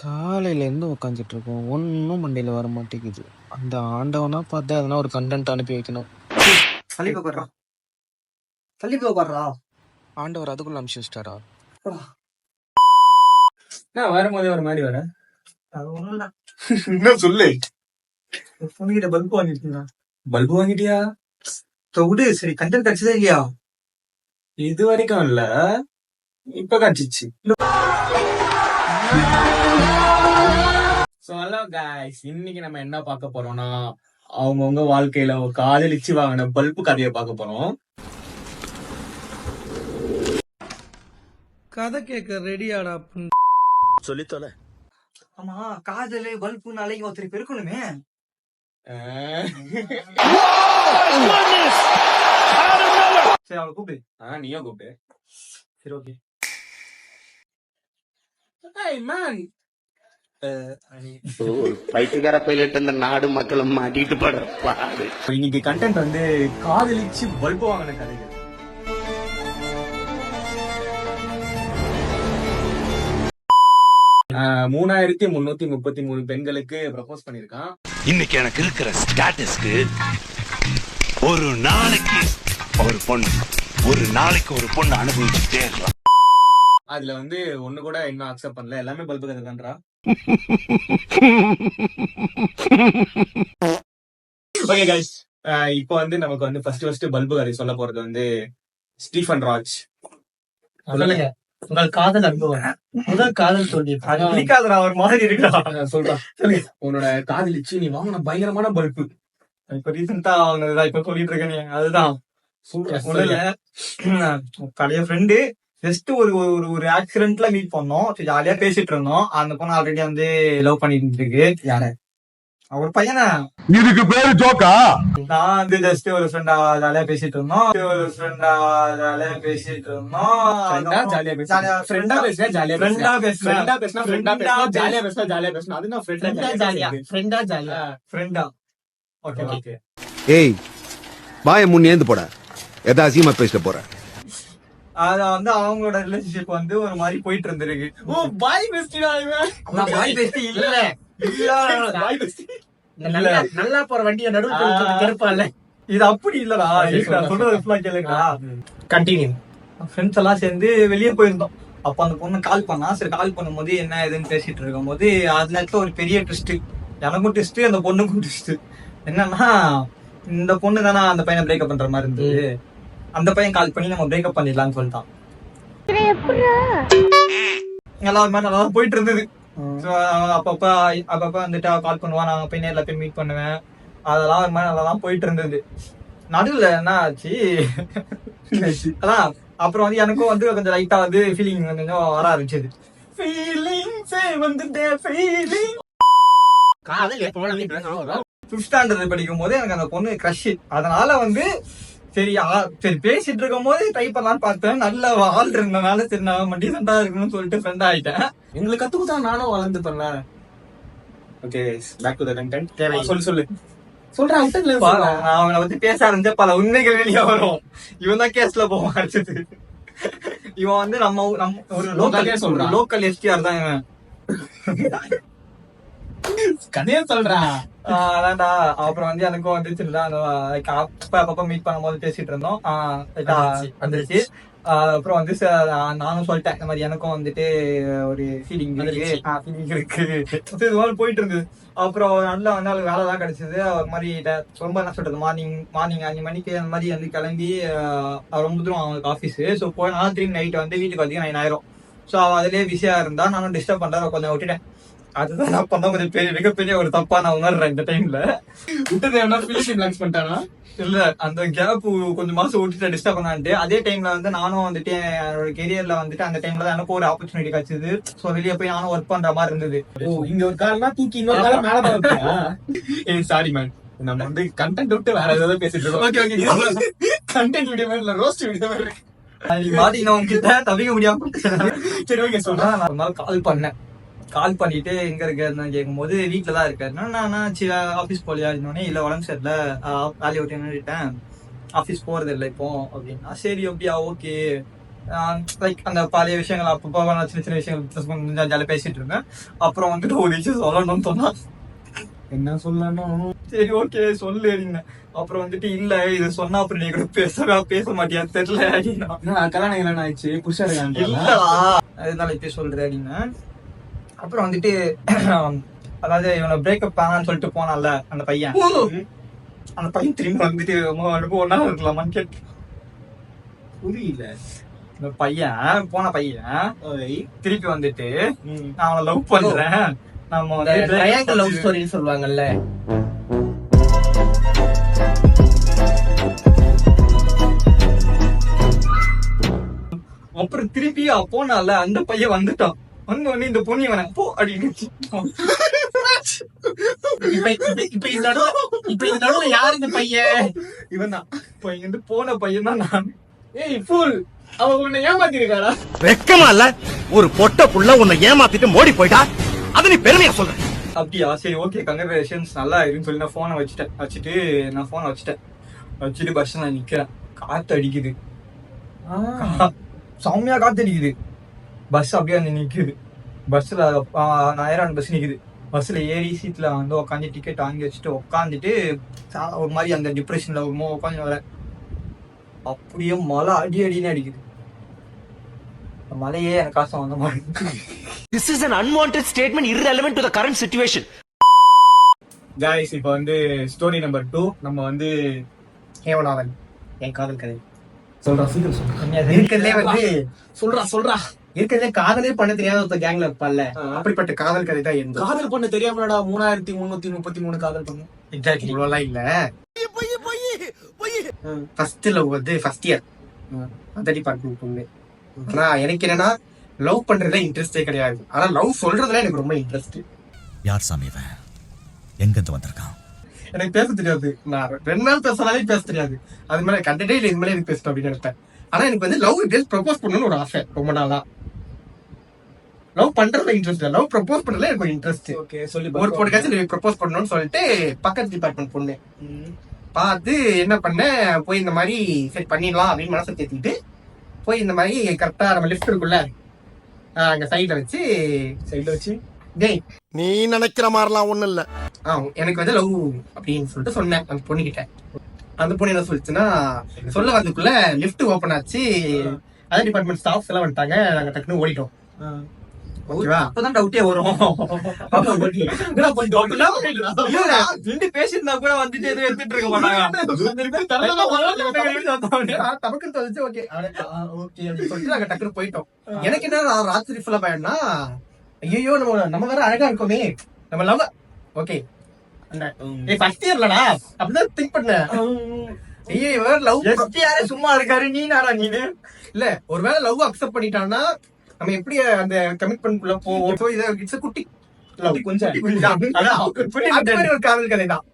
காலையிலேருந்து உட்காந்துட்டு இருக்கோம் ஒன்றும் மண்டையில் வர மாட்டேங்குது. அந்த ஆண்டவனா பார்த்து எதனா ஒரு கண்டென்ட் அனுப்பி வைக்கணும். தள்ளி உட்கார்றா தள்ளி உட்கார்றா ஆண்டவர் அதுக்குள்ள அனுப்பிச்சு வச்சிட்டாரா? நான் வரும்போதே ஒரு மாதிரி வரேன் அது ஒண்ணும் இல்ல. என்ன சொல்லு? உங்ககிட்ட பல்ப் வாங்கிட்டீங்களா பல்பு வாங்கிட்டியா? விடு சரி கண்டென்ட் கிடைச்சதே இல்லையா? இது வரைக்கும் இல்ல. இப்ப காட்சிச்சு Hello guys. இன்னைக்கு நம்ம என்ன பார்க்க போறோம்னா அவங்கவுங்க வாழ்க்கையில காதலிச்சு வாங்கின பல்பு கதையை பார்க்க போறோம். கதை கேட்க ரெடியாடா சொல்லித்தோல ஆமா காதலு பல்புனாலே இங்க ஒருத்தர் அஹ் சரி அவளை கூப்பிடு. ஆஹ், நீயும் கூப்பிட்டு சரி ஓகே Hey man. ஒரு பைத்தியக்கார பைலட் இந்த நாடு மக்களும் மாட்டிட்டு படுற பாடு. இன்னைக்கு கண்டென்ட் வந்து காதலிச்சு பல்பு வாங்கின கதைகள். மூணாயிரத்தி முன்னூத்தி முப்பத்தி மூணு பெண்களுக்கு ப்ரப்போஸ் பண்ணிருக்கான் இன்னைக்கு எனக்கு இருக்கிற ஸ்டேட்டஸ்க்கு ஒரு நாளைக்கு ஒரு பொண்ணு ஒரு நாளைக்கு ஒரு பொண்ணு அனுபவிச்சுட்டே இருக்கலாம். அதுல வந்து ஒண்ணு கூட இன்னும் அக்செப்ட் பண்ணல. எல்லாமே பல்பு கதை தான்றா ஓகே கைஸ் இப்போ வந்து நமக்கு வந்து ஃபர்ஸ்ட் ஃபர்ஸ்ட் பல்பு கதை சொல்ல போறது வந்து ஸ்டீஃபன் ராஜ். உங்கள் காதல் அனுபவம். முதல் காதல் சொல்லி அது பிடிக்காதடா ஒரு மாதிரி இருக்குடா. நான் சொல்றேன் உன்னோட காதலிச்சு நீ வாங்கின பயங்கரமான பல்பு இப்ப ரீசெண்டா வாங்கினதுதான் இப்ப சொல்லிட்டு இருக்கேன். அதுதான். இல்ல பழைய ஃப்ரெண்டு ஜஸ்ட் ஒரு ஒரு ஒரு ஆக்சிடென்ட்ல மீட் பண்ணோம். ஜாலியா பேசிட்டு இருந்தோம் அந்த பொண்ணு ஆல்ரெடி வந்து லவ் பண்ணிட்டு இருக்கு. யார? அவர் பையனா? இதுக்கு பேரு ஜோக்கா? நான் வந்து ஜஸ்ட் ஒரு ஃப்ரெண்டா ஜாலியா பேசிட்டு இருந்தோம் ஒரு ஃப்ரெண்டா ஜாலியா பேசிட்டு இருந்தோம் ஃப்ரெண்டா ஜாலியா பேசுறேன் ஃப்ரெண்டா பேசுறேன் ஜாலியா ஃப்ரெண்டா பேசுறேன் ஃப்ரெண்டா பேசினா. ஃப்ரெண்டா பேசினா ஜாலியா பேசினா ஜாலியா பேசினா அது நான் ஃப்ரெண்டா ஜாலியா ஜாலியா ஃப்ரெண்டா ஜாலியா ஃப்ரெண்டா ஓகே ஓகே ஏய் வாய முன் ஏந்து போட. எதா அசியமா பேசிட்டு போற. அத வந்து அவங்களோட ரிலேஷன்ஷிப் வந்து ஒரு மாதிரி போயிட்டு இருந்திருக்கு ஓ பாய் நான் பாய் பேசி இல்ல. இல்ல. பாய் பெஸ்டி நல்லா நல்லா போற வண்டியை நடுவில் கருப்பால இது அப்படி இல்லடா. சொல்றது ஃபுல்லா கேளுங்கடா. கண்டினியூ ஃப்ரெண்ட்ஸ் எல்லாம் சேர்ந்து வெளியே போயிருந்தோம். அப்ப அந்த பொண்ணு கால் பண்ணா. சரி கால் பண்ணும்போது என்ன ஏதுன்னு பேசிட்டு இருக்கும்போது அதுல இருக்க ஒரு பெரிய ட்விஸ்ட் எனக்கும் ட்விஸ்ட் அந்த பொண்ணுக்கும் ட்விஸ்ட் என்னன்னா இந்த பொண்ணு தானே அந்த பையனை பிரேக்கப் பண்ற மாதிரி இருந்தது. அந்த பையன் கால் பண்ணி நம்ம பிரேக்கப் பண்ணிடலாம்னு சொல்லிட்டான். எல்லாரும் மாதிரி நல்லா போயிட்டு இருந்தது. அவன் அப்பப்ப அப்பப்ப வந்துட்டு கால் பண்ணுவான் நான் போய் நேர்ல போய் மீட் பண்ணுவேன். அதெல்லாம் ஒரு மாதிரி நல்லா தான் போயிட்டு இருந்தது. நடுவுல என்ன ஆச்சு? அதான் அப்புறம் வந்து எனக்கும் வந்து கொஞ்சம் லைட்டா வந்து ஃபீலிங் கொஞ்சம் வர ஆரம்பிச்சது. ஃபிஃப்த் ஸ்டாண்டர்ட் படிக்கும் போது எனக்கு அந்த பொண்ணு க்ரஷ் அதனால வந்து சரி சரி பேசிட்டு இருக்கும் போது ட்ரை பண்ணலாம்னு பார்த்தேன். நல்ல ஆள் இருந்தனால சரி நான் டீசெண்டா இருக்கணும்னு சொல்லிட்டு ஃப்ரெண்ட் ஆயிட்டேன். எங்களுக்கு கத்துக்கு தான் நானும் வளர்ந்து பண்ணல okay back to the content சொல்லு சொல்லு. சொல்றேன் அவனை பத்தி பேச ஆரம்பிச்சா பல உண்மைகள் வெளியே வரும். இவன் தான் கேஸ்ல போவான் அடுத்தது இவன் வந்து நம்ம நம்ம ஒரு லோக்கலே. லோக்கல் எஸ்டிஆர் தான் இவன். கதையா சொல்றா அதான்டா. அப்புறம் வந்து எனக்கும் அந்த like அப்ப அப்பப்ப மீட் பண்ணும்போது பேசிட்டு இருந்தோம். வந்துருச்சு அப்புறம் வந்து நானும் சொல்லிட்டேன். இந்த மாதிரி எனக்கும் வந்துட்டு ஒரு ஃபீலிங் இருக்கு. ஃபீலிங் இருக்கு. இது மாதிரி போயிட்டு இருந்தது. அப்புறம் நல்ல வந்து அவளுக்கு வேலை தான் கிடைச்சது. ஒரு மாதிரி ரொம்ப என்ன சொல்றது மார்னிங் மார்னிங் அஞ்சு மணிக்கு அந்த மாதிரி வந்து கிளம்பி ரொம்ப தூரம் அவங்களுக்கு ஆஃபீஸ் ஸோ நான் திரும்பி நைட் வந்து வீட்டுக்கு வந்து நைன் ஆயிரும். ஸோ அவள் அதிலே பிஸியா இருந்தா நானும் டிஸ்டர்ப் பண்றத கொஞ்சம் விட்டுட்டேன். அதுதான் நான் பண்ண கொஞ்சம் பெரிய மிகப்பெரிய ஒரு தப்பா நான் உணர்றேன் இந்த டைம்ல விட்டது என்ன பிலிஷன் லான்ச் பண்ணிட்டானா? இல்ல அந்த கேப் கொஞ்சம் மாசம் விட்டுட்டு டிஸ்டர்ப் பண்ணான்ட்டு அதே டைம்ல வந்து நானும் வந்துட்டு என்னோட கெரியர்ல வந்துட்டு அந்த டைம்ல தான் எனக்கு ஒரு ஆப்பர்ச்சுனிட்டி கிடைச்சது. சோ வெளிய போய் நானும் ஒர்க் பண்ற மாதிரி இருந்தது. ஓ இங்க ஒரு கால்னா தூக்கி இன்னொரு கால மேல? ஏய் சாரி மேன் நம்ம வந்து கண்டென்ட் விட்டு வேற ஏதாவது பேசிட்டு இருக்கோம். ஓகே ஓகே கண்டென்ட் வீடியோ மாதிரி இல்ல ரோஸ்ட் வீடியோ மாதிரி இருக்கு. நீ மாட்டினவங்க கிட்ட தவிக்க முடியாம சரி ஓகே சொல்றேன். நான் ஒரு நாள் கால் பண்ணேன். கால் பண்ணிட்டு எங்க இருக்காருன்னு கேட்கும்போது வீட்டுல தான் இருக்காரு. நான் ஆபீஸ் போலியா இருந்தோடனே இல்ல உடம்பு சரியில்ல. வேலையை விட்டு நின்றுட்டேன் ஆபீஸ் போறது இல்லை இப்போ அப்படின்னா சரி அப்படியா? ஓகே. லைக் அந்த பழைய விஷயங்கள் அப்பப்போ நான் சின்ன சின்ன விஷயங்கள் ஜாலியாக பேசிட்டு இருந்தேன். அப்புறம் வந்துட்டு ஒரு விஷயம் சொல்லணும்னு சொன்னா என்ன சொல்லணும்? சரி ஓகே சொல்லு அப்புறம் வந்துட்டு இல்ல இது சொன்னா அப்புறம் நீ கூட பேச பேச மாட்டியா? தெரியல கல்யாணம் கல்யாணம் ஆயிடுச்சு? இருக்காங்க இல்லடா. அதனால இப்படி சொல்றேன் அப்படின்னா அப்புறம் வந்துட்டு அதாவது இவனை பிரேக்கப் பண்ணான்னு சொல்லிட்டு போனான்ல அந்த பையன். அந்த பையன் திரும்பி வந்துட்டு அவனுக்கு ஒன்னா இருக்கலாமான்னு கேட்டு. புரியல. இந்த பையன் போன பையன். திருப்பி வந்துட்டு. நான் அவனை லவ் பண்றேன். நம்ம வந்து லவ் ஸ்டோரின்னு சொல்லுவாங்கல்ல. அப்புறம் திருப்பி போனால அந்த பையன் வந்துட்டான். வந்து உடனே இந்த பொண்ணு இவனை போ அப்படின்னு இப்ப இந்த நடுவுல இப்ப இந்த நடுவுல யாரு இந்த பையன்? இவன் தான் இப்போ இங்கிருந்து போன பையன் தான் நான். ஏய் ஃபுல் அவ உன்னை ஏமாத்தி இருக்காடா வெக்கமா இல்ல? ஒரு பொட்ட புள்ள உன்னை ஏமாத்திட்டு மோடி போயிட்டா? அது நீ பெருமையா சொல்ற. அப்படியா? சரி ஓகே கங்க்ராச்சுலேஷன்ஸ் நல்லா இருக்குன்னு சொல்லி நான் ஃபோனை வச்சுட்டேன். வச்சுட்டு நான் ஃபோனை வச்சுட்டேன். வச்சுட்டு பஸ்ல நான் நிக்கிறேன். காத்து அடிக்குது செம்மையா காத்து அடிக்குது பஸ் அப்படியே வந்து நிக்குது. பஸ்ல நாயிரம் பஸ் நிக்குது. பஸ்ல ஏறி சீட்ல வந்து உட்காந்து டிக்கெட் வாங்கி வச்சுட்டு உட்காந்துட்டு ஒரு மாதிரி அந்த டிப்ரெஷன்ல உட்காந்து வரேன் அப்படியே மழை அடி அடின்னு அடிக்குது. மழையே எனக்கு காசம் வந்த மாதிரி this is an unwanted statement irrelevant to the current situation. Guys இப்போ வந்து ஸ்டோரி நம்பர் டூ நம்ம வந்து ஹேவநாதன் என் காதல் கதை. சொல்றா சீக்கிரம் சொல்லு. இருக்கிறதுலே வந்து சொல்றா சொல்றா. இருக்கிறதுலே காதலே பண்ண தெரியாத ஒருத்த கேங்ல இருப்பான்ல. அப்படிப்பட்ட காதல் கதை தான் எந்த? காதல் பண்ண தெரியாமலடா மூணாயிரத்தி முன்னூத்தி முப்பத்தி மூணு காதல் பண்ணு? எக்ஸாக்ட்லி இவ்வளோலாம் இல்ல. ஃபர்ஸ்ட் லவ் வந்து ஃபர்ஸ்ட் இயர் அந்த டிபார்ட்மெண்ட் பொண்ணு. ஆனா எனக்கு என்னன்னா லவ் பண்றதுல இன்ட்ரெஸ்டே கிடையாது. ஆனா லவ் சொல்றதுல எனக்கு ரொம்ப இன்ட்ரெஸ்ட் யார் சாமி இவன்? எங்கிருந்து வந்திருக்கான்? எனக்கு பேச தெரியாது. நான் ரெண்டு நாள் பேசினாலே பேச தெரியாது. அது மேல கண்டடே இல்லை இது மேலே எனக்கு பேசணும் அப்படின்னு நினைப்பேன். ஆனா எனக்கு வந்து லவ் டேஸ் ப்ரப்போஸ் பண்ணணும்னு ஒரு ஆசை. ரொம்ப நாளா. லவ் பண்றதுல இன்ட்ரெஸ்ட் லவ் ப்ரப்போஸ் பண்றதுல எனக்கு இன்ட்ரெஸ்ட் ஓகே சொல்லி ஒரு பொண்ணுக்காச்சும் ப்ரப்போஸ் பண்ணணும்னு சொல்லிட்டு பக்கத்து டிபார்ட்மெண்ட் பொண்ணு. பார்த்து என்ன பண்ணேன் போய் இந்த மாதிரி சரி பண்ணிடலாம் அப்படின்னு மனசை தேத்திட்டு போய் இந்த மாதிரி கரெக்டா நம்ம லிஃப்ட் இருக்குல்ல ஆஹ் அங்க சைடுல வச்சு சைடுல வச்சு? டேய். நீ நினைக்கிற மாதிரிலாம் ஒண்ணும் இல்ல. ஆ எனக்கு வந்து லவ் அப்படின்னு சொல்லிட்டு சொன்னேன் அந்த பொண்ணுகிட்ட. அந்த பொண்ணு என்ன சொல்லிச்சுன்னா சொல்ல வரதுக்குள்ள லிஃப்ட் ஓபன் ஆச்சு. அதர் டிபார்ட்மெண்ட் ஸ்டாஃப்ஸ் எல்லாம் வந்துட்டாங்க. நாங்க டக்குன்னு ஓடிட்டோம். அப்பதான் டவுட்டே வரும். ரெண்டு பேசியிருந்தா கூட வந்துட்டு எதுவும் எடுத்துட்டு இருக்க மாட்டாங்க. ஓகே. ஓகே சொல்லிட்டு நாங்க போயிட்டோம். எனக்கு என்ன ராத்திரி ஃபுல்லா பயம்னா ஐயோ நம்ம நம்ம வேற அழகா இருக்கோமே. நம்ம லவ் ஓகே. ஃபர்ஸ்ட் இயர்லடா அப்படிதான் திங்க் பண்ணேன் ஐயோ லவ் யாரே சும்மா இருக்காரு நீ நாடா நீனு? இல்ல ஒருவேளை லவ் அக்செப்ட் பண்ணிட்டான்னா நம்ம எப்படி அந்த கமிட்மெண்ட்குள்ள போவோம் So, இது இட்ஸ் குட்டி. ஒரு காதல் கதை தான்.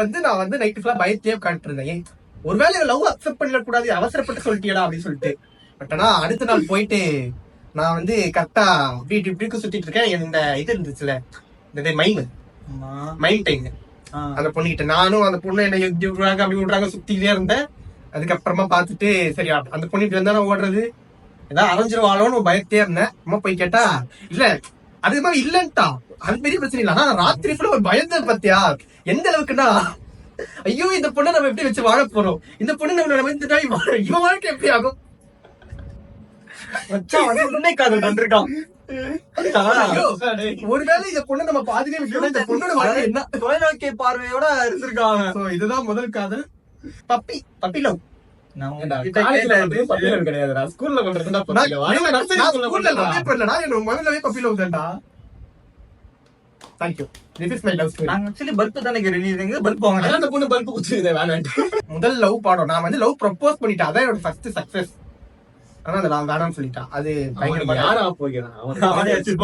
வந்து நான் வந்து நைட் ஃபுல்லா பயத்தையே உட்காந்துட்டு இருந்தேன் ஒருவேளை லவ் அக்செப்ட் பண்ணிடக்கூடாது அவசரப்பட்டு சொல்லிட்டியடா அப்படின்னு சொல்லிட்டு. பட் ஆனா அடுத்த நாள் போயிட்டு நான் வந்து கரெக்டா இப்படி இப்படி சுத்திட்டு இருக்கேன். இந்த இது இருந்துச்சுல இந்த மைண்ட் மைண்ட் டைம் அந்த பொண்ணுகிட்ட நானும் அந்த பொண்ணு என்ன இப்படி விடுறாங்க அப்படி விடுறாங்க சுத்திட்டே இருந்தேன். அதுக்கப்புறமா பார்த்துட்டு சரி அந்த பொண்ணுகிட்ட இருந்தா ஓடுறது. ஏதாவது அரைஞ்சிருவாளோன்னு பயத்தே இருந்தேன். அம்மா போய் கேட்டா இல்ல அது மாதிரி இல்லன்ட்டா. அது பெரிய பிரச்சனை இல்ல. ஆனா ராத்திரி ஃபுல்லா ஒரு பயந்தது பத்தியா எந்த அளவுக்குன்னா ஐயோ இந்த பொண்ணை நம்ம எப்படி வச்சு வாழ போறோம்? இந்த பொண்ணு நம்ம நம்ம இந்த வாழ- இவன் வாழ்க்கை எப்படி ஆகும்? ஒருவேளை இந்த பொண்ணை நம்ம பாதிலே இந்த பொண்ணோட வாழ்க்கை என்ன? தொலைநோக்கி பார்வையோட இருந்திருக்காங்க இதுதான் முதல் காதல். Puppy puppy love. நான் கிடையாதுடா. ஸ்கூல்ல பண்றதுன்னா நான் நான் முதல்லவே thank you this is my love story நாங்க ஆக்சுவலி பல்ப் தானே பல்ப் வாங்க அந்த பொண்ணு பல்ப் முதல் லவ் பாடம். நான் வந்து லவ் ப்ரப்போஸ் பண்ணிட்டேன். அதான் என்னோட ஃபர்ஸ்ட் சக்சஸ் ஆனா அந்த நான் வேணாம்னு சொல்லிட்டான் அது பயங்கரமா யாரா போகிறான்.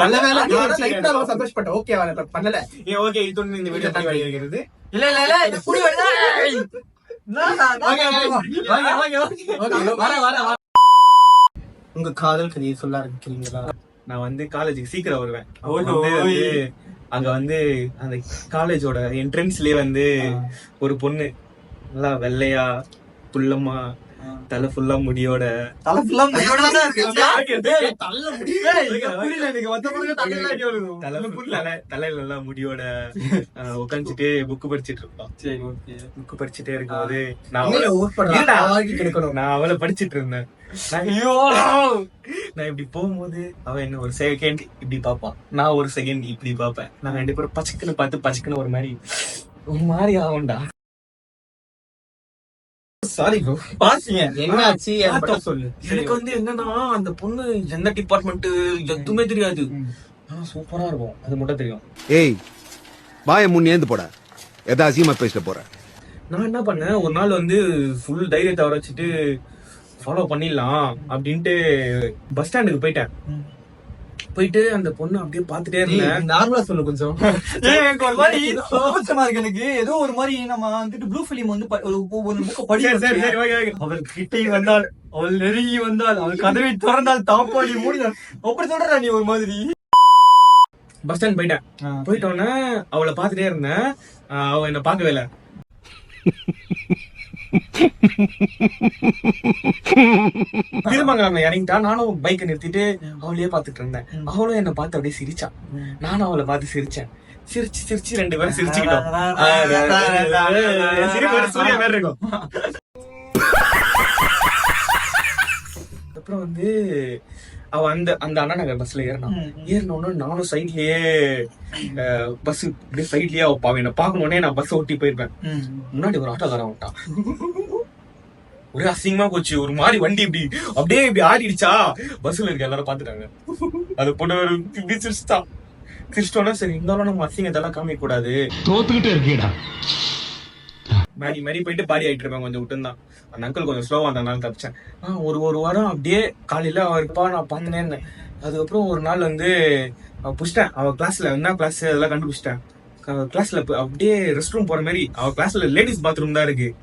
நல்ல நான் லைட்டா. சந்தோஷப்பட்டேன். ஓகே அவன் பண்ணல. ஏ ஓகே இது இந்த வீடியோ பண்ணி வருகிறது இல்ல இல்ல இல்ல இந்த புடி வருதா உங்க காதல் கதையை சொல்ல ஆரம்பிக்கிறீங்களா? நான் வந்து காலேஜுக்கு சீக்கிரம் வருவேன். அங்க வந்து அந்த காலேஜோட என்ட்ரன்ஸ்லயே வந்து ஒரு பொண்ணு. நல்லா வெள்ளையா குள்ளமா தலை ஃபுல்லா முடியோட. தலை ஃபுல்லா முடியோட தான் இருக்கு. தலை full-ஆ தலையில எல்லாம் முடியோட உட்காந்துட்டு புக் படிச்சிட்டு இருப்பான் சரி ஓகே புக் படிச்சுட்டே இருக்கும்போது நான் அவளை-. ஆவாக்கி கெடுக்கணும். நான் அவளை படிச்சிட்டு இருந்தேன். நான் ஐயோ நான் இப்படி போகும்போது அவ என்ன ஒரு செகண்ட் இப்படி பாப்பான் நான் ஒரு செகண்ட் இப்படி பாப்பேன். நான் ரெண்டு பேரும் பச்சைக்குன்னு பார்த்து பச்சைக்குன்னு ஒரு மாதிரி ஒரு மாதிரி ஆகும்டா. சாரி ப்ரோ பாத்தீங்க. என்னாச்சு? என் படம் சொல்லு. எனக்கு வந்து என்னன்னா அந்த பொண்ணு எந்த டிபார்ட்மெண்ட் எதுவுமே தெரியாது. சூப்பரா இருக்கும். அது மட்டும் தெரியும். ஏய் வாயை முன் ஏந்து போட. எதா அசியமா பேசிட்டு போற? நான் என்ன பண்ணேன்? ஒரு நாள் வந்து ஃபுல் தைரியத்தை வர வச்சுட்டு ஃபாலோ பண்ணிடலாம் அப்படின்ட்டு பஸ் ஸ்டாண்டுக்கு போயிட்டேன். போயிட்டு அந்த பொண்ணு அப்படியே பார்த்துட்டே இருந்தேன். நார்மலா சொல்லு கொஞ்சம். சோகமா இருக்கு எனக்கு. ஏதோ ஒரு மாதிரி நம்ம வந்துட்டு ப்ளூ ஃபிலிம் வந்து ஒரு புக்க சரி. அவள் கிட்டே வந்தால் அவள் நெருங்கி வந்தால் அவள் கதவை திறந்தால் தாப்பாடி மூடினாள். அப்படி சொல்றா நீ ஒரு மாதிரி. பஸ் ஸ்டாண்ட் போயிட்டேன். போயிட்ட உடனே அவளை பார்த்துட்டே இருந்தேன். ஆஹ் அவ என்ன பார்க்கவே இல்லை. திரும்ப அங்க இறங்கிட்டா நானும் பைக்கை நிறுத்திட்டு அவளையே பார்த்துட்டு இருந்தேன். அவளும் என்ன பார்த்து அப்படியே சிரிச்சா நானும் அவளை பார்த்து சிரிச்சேன். சிரிச்சு சிரிச்சு ரெண்டு பேரும் சிரிச்சுக்கிட்டோம். ஆஹ் சிரிப்பு வந்து சூர்யா மாதிரி இருக்கும். அப்புறம் வந்து அவ அந்த அந்த அண்ணா நகர் பஸ்ல ஏறினான் ஏறின உடனே நானும் சைட்லயே பஸ் அப்படியே சைட்லயே அவ என்ன பார்க்கணுன்னே நான் பஸ் ஓட்டி போயிருப்பேன். முன்னாடி ஒரு ஆட்டோக்காரன் விட்டான் ஒரே அசிங்கமா போச்சு. ஒரு மாதிரி வண்டி இப்படி அப்படியே இப்படி ஆடிடுச்சா? பஸ்ல இருக்க எல்லாரும் பாத்துட்டாங்க அது பொண்ணு ஒரு இப்படி சிரிச்சுட்டான். சிரிச்சிட்டோன்னா சரி இருந்தாலும் நம்ம அசிங்கத்தெல்லாம் காமிக்க கூடாது தோத்துக்கிட்டே இருக்கீடா. மாறி மாறி போயிட்டு பாடி ஆயிட்டு இருப்பேன். கொஞ்சம் விட்டுந்தான். அந்த அங்கிள் கொஞ்சம் ஸ்லோவா இருந்தனால தப்பிச்சேன். ஆ, ஒரு ஒரு வாரம் அப்படியே காலையில் அவருப்பா நான் பார்த்துனே இருந்தேன். அதுக்கப்புறம் ஒரு நாள் வந்து புடிச்சிட்டேன். அவள் கிளாஸில் என்ன கிளாஸ் அதெல்லாம் கண்டுபிடிச்சிட்டேன். கிளாஸில் அப்படியே ரெஸ்ட் ரூம் போகிற மாதிரி அவள் கிளாஸில் லேடிஸ் பாத்ரூம் தான் இருக்கு.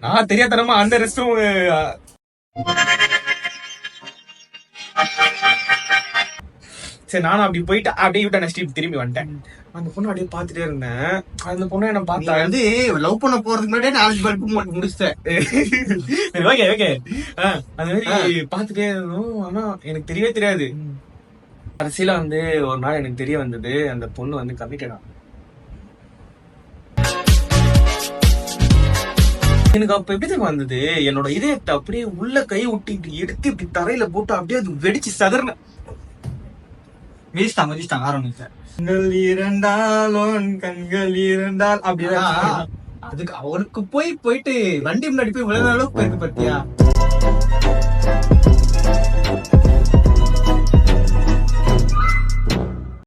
நான் தெரியாதனமா அந்த ரெஸ்ட் ரூம் சரி நானும் அப்படி போயிட்டு அப்படியே விட்டு நெக்ஸ்ட் திரும்பி வந்துட்டேன். அந்த பொண்ணு அப்படியே பார்த்துட்டே இருந்தேன். அந்த பொண்ணு என்ன பார்த்தா வந்து லவ் பண்ண போறதுக்கு முன்னாடியே நாலஞ்சு பல்பு முடிச்சிட்டேன் ஓகே ஓகே அது மாதிரி பார்த்துட்டே இருந்தோம். ஆனா எனக்கு தெரியவே தெரியாது. கடைசியில வந்து ஒரு நாள் எனக்கு தெரிய வந்தது அந்த பொண்ணு வந்து கமிட்டடா எனக்கு அப்ப எப்படி தெரியுமா வந்தது? என்னோட இதயத்தை அப்படியே உள்ள கை விட்டு எடுத்து இப்படி தரையில போட்டு அப்படியே அது வெடிச்சு சதர்ன மிதிச்சிட்டாங்க மிதிச்சிட்டாங்க ஆரம்பிச்சு கண்கள் இரண்டாலும் கண்கள் இரண்டால் அப்படியே அதுக்கு அவருக்கு போய் போயிட்டு வண்டி முன்னாடி போய் விழுந்த அளவுக்கு போயிருக்கு பாத்தியா?